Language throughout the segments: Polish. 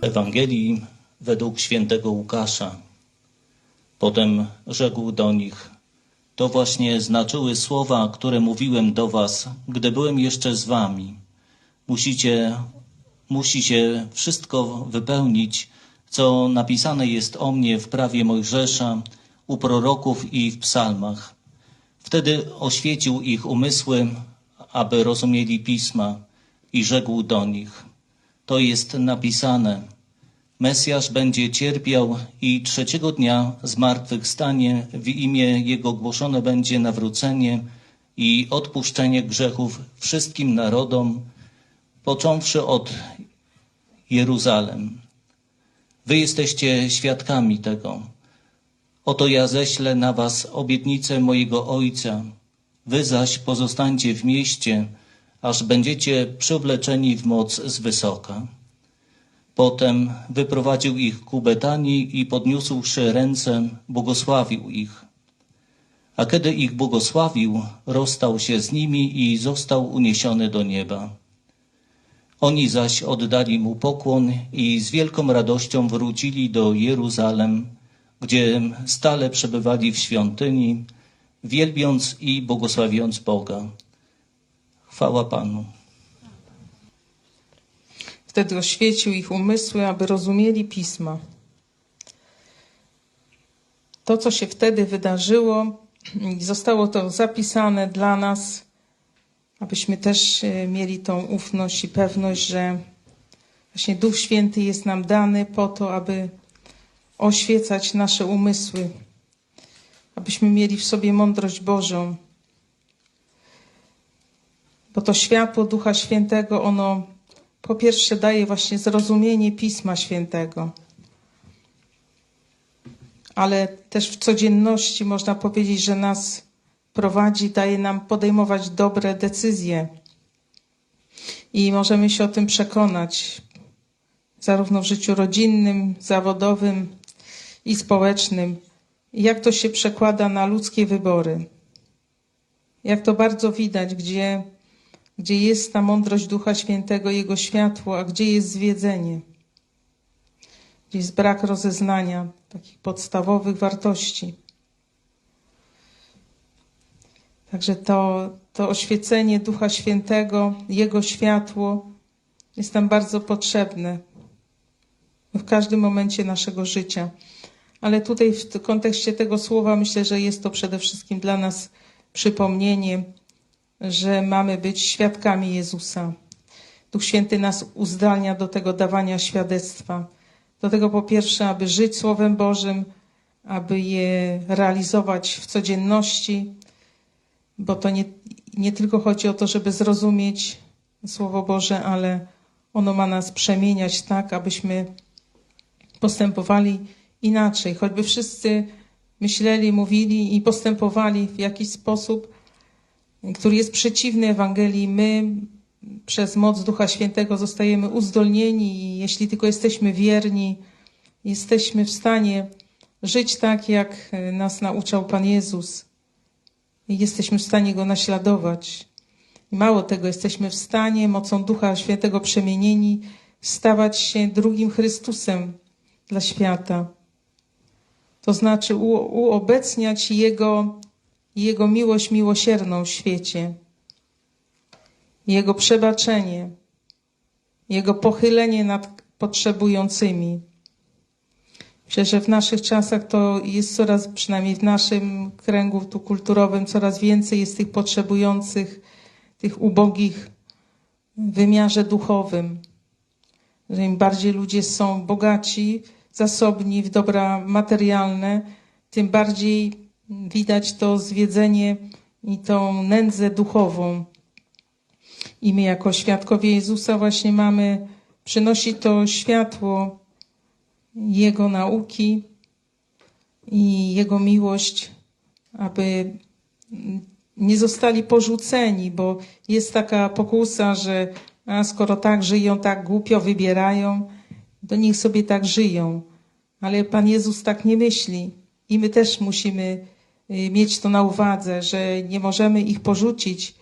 Ewangelii według świętego Łukasza. Potem rzekł do nich: To właśnie znaczyły słowa, które mówiłem do was, gdy byłem jeszcze z wami. Musicie, musi się wszystko wypełnić, co napisane jest o mnie w prawie Mojżesza, u proroków i w psalmach. Wtedy oświecił ich umysły, aby rozumieli pisma, i rzekł do nich: To jest napisane. Mesjasz będzie cierpiał i trzeciego dnia zmartwychwstanie, w imię Jego głoszone będzie nawrócenie i odpuszczenie grzechów wszystkim narodom, począwszy od Jeruzalem. Wy jesteście świadkami tego. Oto ja ześlę na was obietnicę mojego Ojca. Wy zaś pozostańcie w mieście, aż będziecie przywleczeni w moc z wysoka. Potem wyprowadził ich ku Betanii i podniósłszy ręce, błogosławił ich. A kiedy ich błogosławił, rozstał się z nimi i został uniesiony do nieba. Oni zaś oddali mu pokłon i z wielką radością wrócili do Jeruzalem, gdzie stale przebywali w świątyni, wielbiąc i błogosławiąc Boga. Chwała Panu. Wtedy oświecił ich umysły, aby rozumieli pisma. To, co się wtedy wydarzyło, zostało to zapisane dla nas, abyśmy też e, mieli tą ufność i pewność, że właśnie Duch Święty jest nam dany po to, aby oświecać nasze umysły, abyśmy mieli w sobie mądrość Bożą. Bo to światło Ducha Świętego, ono po pierwsze daje właśnie zrozumienie Pisma Świętego, ale też w codzienności można powiedzieć, że nas prowadzi, daje nam podejmować dobre decyzje. I możemy się o tym przekonać, zarówno w życiu rodzinnym, zawodowym i społecznym. Jak to się przekłada na ludzkie wybory. Jak to bardzo widać, gdzie gdzie jest ta mądrość Ducha Świętego, Jego światło, a gdzie jest zwiedzenie, gdzie jest brak rozeznania takich podstawowych wartości. Także to, to oświecenie Ducha Świętego, Jego światło jest nam bardzo potrzebne w każdym momencie naszego życia. Ale tutaj w kontekście tego słowa myślę, że jest to przede wszystkim dla nas przypomnienie, że mamy być świadkami Jezusa. Duch Święty nas uzdalnia do tego dawania świadectwa. Do tego po pierwsze, aby żyć Słowem Bożym, aby je realizować w codzienności, bo to nie, nie tylko chodzi o to, żeby zrozumieć Słowo Boże, ale ono ma nas przemieniać tak, abyśmy postępowali inaczej. Choćby wszyscy myśleli, mówili i postępowali w jakiś sposób, który jest przeciwny Ewangelii, my przez moc Ducha Świętego zostajemy uzdolnieni i jeśli tylko jesteśmy wierni, jesteśmy w stanie żyć tak, jak nas nauczał Pan Jezus. I jesteśmy w stanie Go naśladować. I mało tego, jesteśmy w stanie mocą Ducha Świętego przemienieni stawać się drugim Chrystusem dla świata. To znaczy uobecniać Jego i Jego miłość miłosierną w świecie, Jego przebaczenie, Jego pochylenie nad potrzebującymi. Myślę, że w naszych czasach to jest coraz, przynajmniej w naszym kręgu tu kulturowym, coraz więcej jest tych potrzebujących, tych ubogich w wymiarze duchowym. Że im bardziej ludzie są bogaci, zasobni w dobra materialne, tym bardziej widać to zwiedzenie i tą nędzę duchową. I my jako świadkowie Jezusa właśnie mamy przynosić to światło Jego nauki i Jego miłość, aby nie zostali porzuceni, bo jest taka pokusa, że a skoro tak żyją, tak głupio wybierają, to niech sobie tak żyją. Ale Pan Jezus tak nie myśli. I my też musimy mieć to na uwadze, że nie możemy ich porzucić.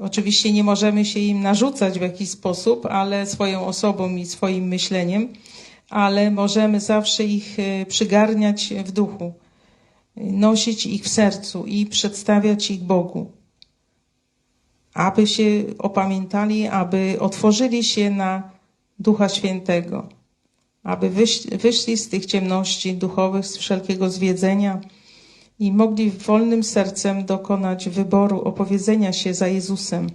Oczywiście nie możemy się im narzucać w jakiś sposób, ale swoją osobą i swoim myśleniem, ale możemy zawsze ich e, przygarniać w duchu, nosić ich w sercu i przedstawiać ich Bogu. Aby się opamiętali, aby otworzyli się na Ducha Świętego, aby wyszli z tych ciemności duchowych, z wszelkiego zwiedzenia i mogli wolnym sercem dokonać wyboru opowiedzenia się za Jezusem.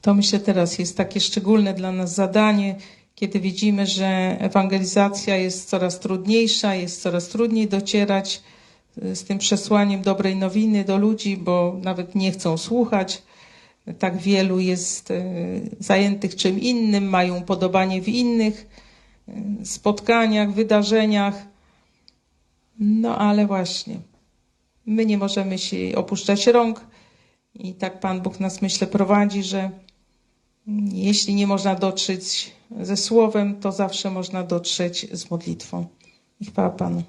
To myślę teraz jest takie szczególne dla nas zadanie, kiedy widzimy, że ewangelizacja jest coraz trudniejsza, jest coraz trudniej docierać y, z tym przesłaniem dobrej nowiny do ludzi, bo nawet nie chcą słuchać. Tak wielu jest y, zajętych czym innym, mają podobanie w innych y, spotkaniach, wydarzeniach. No ale właśnie, my nie możemy się opuszczać rąk i tak Pan Bóg nas, myślę, prowadzi, że jeśli nie można dotrzeć ze słowem, to zawsze można dotrzeć z modlitwą. Ich Pan Panu.